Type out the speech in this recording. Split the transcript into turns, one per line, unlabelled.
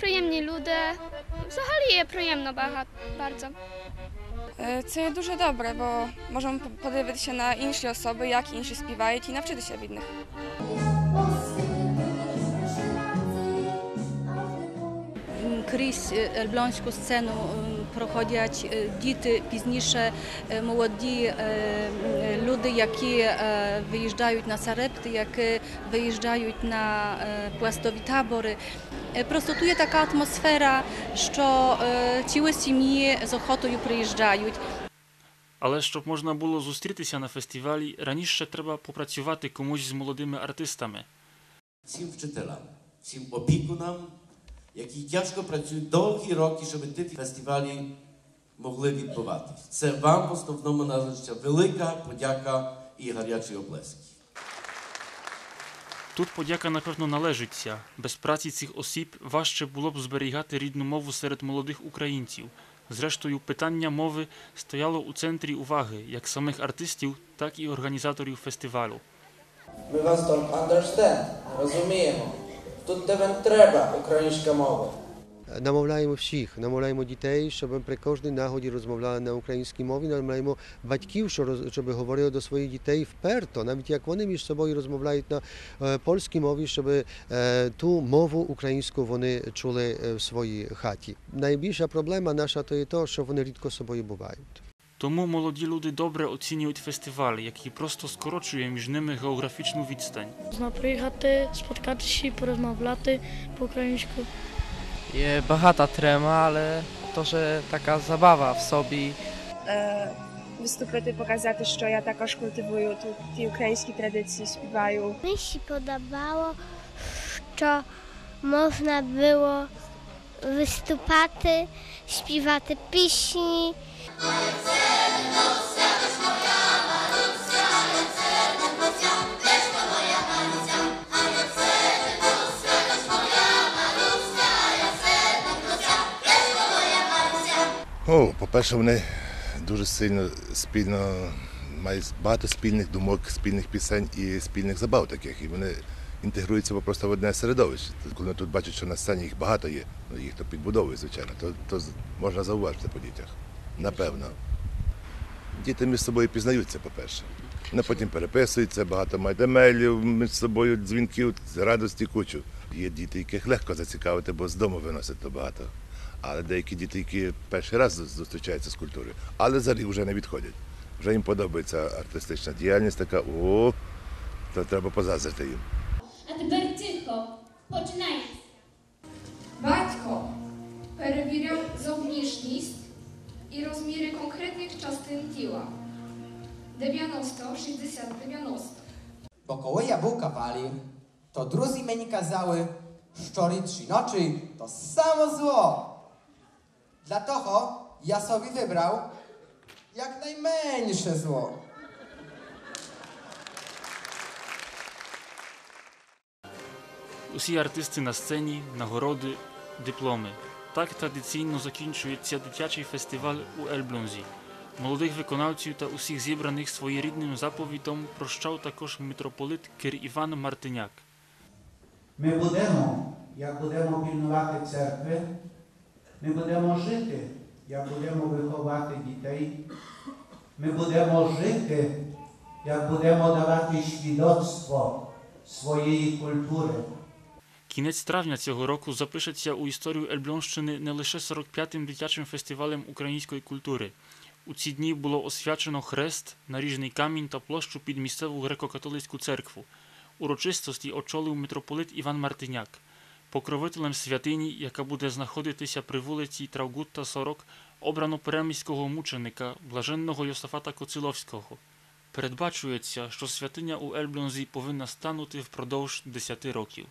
приємні люди. Взагалі є приємно багато bardzo.
Е, Це є дуже добре, бо можемо подивитися на інші особи, як інші співають, і навчитися від них.
Крізь е, сцену е, проходять е, діти, пізніше е, молоді люди, які виїжджають на сарепти, які виїжджають на пластові табори. Просто тут є така атмосфера, що цілі сім'ї з охотою приїжджають.
Але щоб можна було зустрітися на фестивалі, раніше треба попрацювати комусь з молодими артистами.
всім вчителям, всім опікунам, які тяжко працюють довгі роки, щоб ті фестивалі могли відбуватись. Це вам в основному належиться велика подяка і гарячі оплески.
Тут подяка, напевно, належиться. Без праці цих осіб важче було б зберігати рідну мову серед молодих українців. Зрештою, питання мови стояло у центрі уваги як самих артистів, так і організаторів фестивалю.
Ми вас розуміємо. Тут де вам треба українська мова.
Намовляємо всіх, намовляємо дітей, щоб при кожній нагоді розмовляли на українській мові. Намовляємо батьків, щоб говорили до своїх дітей вперто, навіть як вони між собою розмовляють на е, польській мові, щоб е, ту мову українську вони чули е, в своїй хаті. Найбільша проблема наша то є то, що вони рідко собою бувають.
Тому молоді люди добре оцінюють фестиваль, який просто скорочує між ними географічну відстань.
Можна приїхати, споткатися, порозмовляти по-українську.
Є багата трема, але теж така забава в собі.
е, виступити, показати, що я також культивую тут ті українські традиції, співаю.
Мені się podobało, що можна було виступати, співати пісні.
О, по-перше, вони дуже сильно спільно мають багато спільних думок, спільних пісень і спільних забав таких. І вони інтегруються просто в одне середовище. Коли тут бачать, що на сцені їх багато є, ну, їх то підбудовують, звичайно, то, то можна зауважити по дітях. Напевно. Діти між собою пізнаються, по-перше. Вони потім переписуються, багато мають емейлів між собою, дзвінків, радості кучу. Є діти, яких легко зацікавити, бо з дому виносять то багато. Але деякі діти, які перший раз зустрічаються з культурою, але за рік вже не відходять. Вже їм подобається артистична діяльність, така о, то треба позазрити їм.
А тепер тихо, починай.
Батько перевіряв зовнішність і розміри конкретних частин тіла. 90, 60, 90.
Бо коли я був кавалір, то друзі мені казали, що рідші ночі то само зло. Для того я собі вибрав якнайменше зло.
Усі артисти на сцені, нагороди, дипломи. Так традиційно закінчується дитячий фестиваль у Ельблонзі. Молодих виконавців та усіх зібраних своєрідним заповітом прощав також митрополит Кир Іван Мартиняк.
Ми будемо, як будемо пільнувати церкви, ми будемо жити, як будемо виховати дітей, ми будемо жити, як будемо давати свідоцтво своєї культури.
Кінець травня цього року запишеться у історію Ельблонщини не лише 45-м дитячим фестивалем української культури. У ці дні було освячено хрест, наріжний камінь та площу під місцеву греко-католицьку церкву. Урочистості очолив митрополит Іван Мартиняк, покровителем святині, яка буде знаходитися при вулиці Траугутта 40, обрано переміського мученика блаженного Йосафата Коциловського. Передбачується, що святиня у Ельблонзі повинна станути впродовж 10 років.